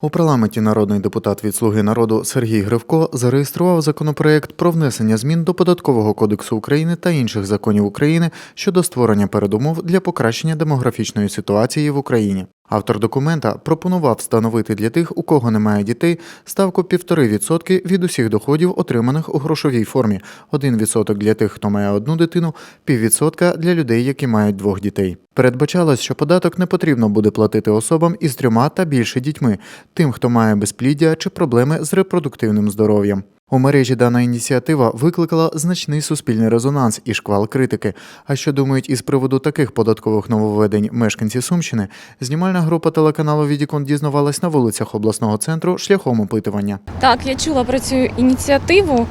У парламенті народний депутат від Слуги народу Сергій Гривко зареєстрував законопроект про внесення змін до податкового кодексу України та інших законів України щодо створення передумов для покращення демографічної ситуації в Україні. Автор документа пропонував встановити для тих, у кого немає дітей, ставку 1,5% від усіх доходів, отриманих у грошовій формі, 1% для тих, хто має одну дитину, 0,5% для людей, які мають двох дітей. Передбачалось, що податок не потрібно буде платити особам із трьома та більше дітьми, тим, хто має безпліддя чи проблеми з репродуктивним здоров'ям. У мережі дана ініціатива викликала значний суспільний резонанс і шквал критики. А що думають із приводу таких податкових нововведень мешканці Сумщини, знімальна група телеканалу Відікон дізнавалась на вулицях обласного центру шляхом опитування. Так, я чула про цю ініціативу,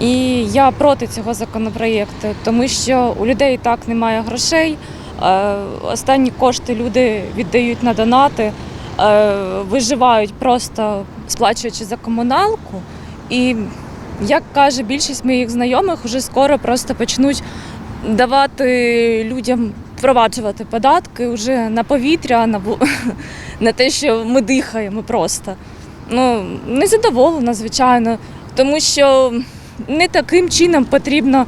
і я проти цього законопроєкту, тому що у людей так немає грошей. е, Останні кошти люди віддають на донати, е, виживають просто сплачуючи за комуналку. І як каже більшість моїх знайомих, вже скоро просто почнуть давати людям впроваджувати податки вже на повітря, на, на те, що ми дихаємо просто. Ну, не задоволена, звичайно, тому що не таким чином потрібно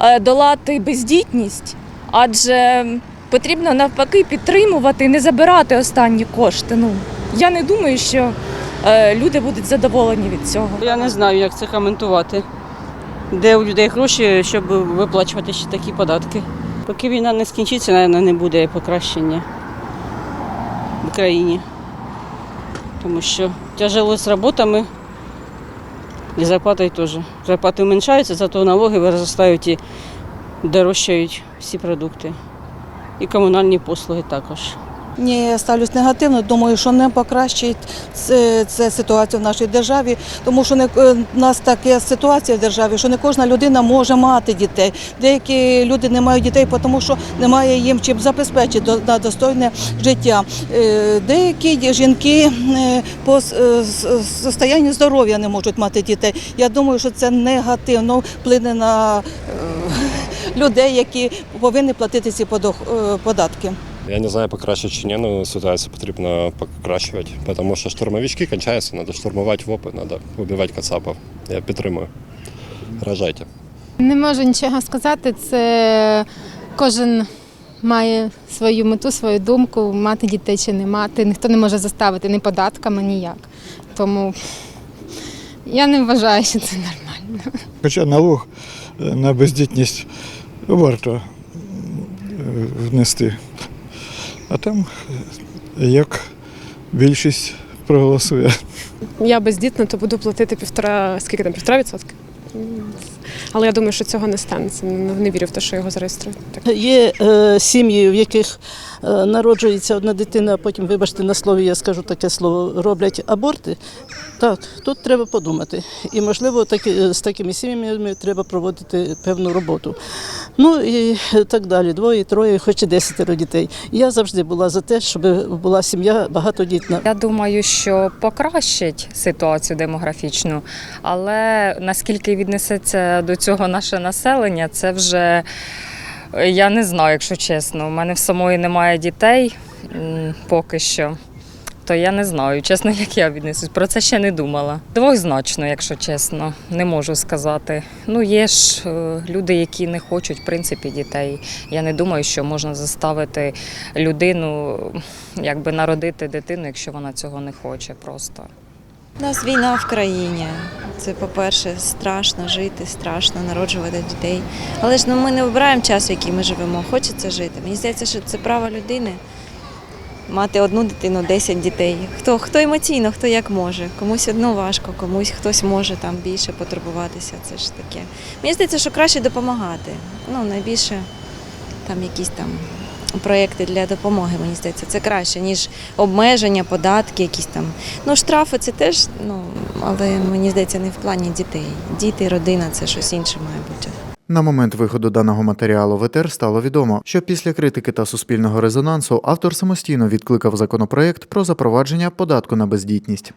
е, долати бездітність, адже потрібно навпаки підтримувати і не забирати останні кошти. Ну, я не думаю, що люди будуть задоволені від цього. Я не знаю, як це коментувати. Де у людей гроші, щоб виплачувати ще такі податки. Поки війна не скінчиться, мабуть, не буде покращення в країні. Тому що тяжело з роботами і зарплатою теж. Зарплати уменьшаються, зато налоги виростають і дорожчають всі продукти. І комунальні послуги також. Ні, я ставлюсь негативно. Думаю, що не покращить це, це ситуацію в нашій державі, тому що не е, в нас така ситуація в державі, що не кожна людина може мати дітей. Деякі люди не мають дітей, тому що немає їм чим забезпечити на достойне життя. Е, Деякі жінки е, по е, состоянню здоров'я не можуть мати дітей. Я думаю, що це негативно вплине на е, людей, які повинні платити ці е, податки. Я не знаю, покращить чи ні, але ситуацію потрібно покращувати, тому що штурмовички кончаються, треба штурмувати ВОПи, треба вбивати кацапів. Я підтримую. Рожайте. Не можу нічого сказати. Це кожен має свою мету, свою думку, мати дітей чи не мати. Ніхто не може заставити ні податками, ніяк. Тому я не вважаю, що це нормально. Хоча налог на бездітність варто е, внести. А там е, як більшість проголосує. я бездітна, то буду платити півтора, скільки там, півтора відсотки. Але я думаю, що цього не станеться. Не, не вірю в те, що його зареєструють. Так. Є е, сім'ї, в яких е, народжується одна дитина, а потім, вибачте на слові, я скажу таке слово, роблять аборти. Так, тут треба подумати. І, можливо, такі, е, з такими сім'ями треба проводити певну роботу. Ну і так далі. Двоє, троє, хоч і десятеро дітей. Я завжди була за те, щоб була сім'я багатодітна. Я думаю, що покращить ситуацію демографічну, але наскільки віднесеться до цього наше населення, це вже я не знаю, якщо чесно. У мене в самої немає дітей поки що. То я не знаю, чесно, як я віднесусь. Про це ще не думала. Двозначно, якщо чесно, не можу сказати. Ну, є ж е, люди, які не хочуть, в принципі, дітей. Я не думаю, що можна заставити людину якби народити дитину, якщо вона цього не хоче просто. У нас війна в країні. Це, по-перше, страшно жити, страшно народжувати дітей. Але ж ну, ми не обираємо час, в який ми живемо. Хочеться жити. Мені здається, що це право людини мати одну дитину, 10 дітей. Хто, хто емоційно, хто як може. Комусь одно важко, комусь хтось може там більше потурбуватися. Це ж таке. Мені здається, що краще допомагати. Ну, найбільше там якісь там. Проєкти для допомоги, мені здається, це краще, ніж обмеження, податки, якісь там. Ну, штрафи це теж, ну, але мені здається, не в плані дітей. Діти, родина це щось інше має бути. На момент виходу даного матеріалу в ЕТР стало відомо, що після критики та суспільного резонансу автор самостійно відкликав законопроект про запровадження податку на бездітність.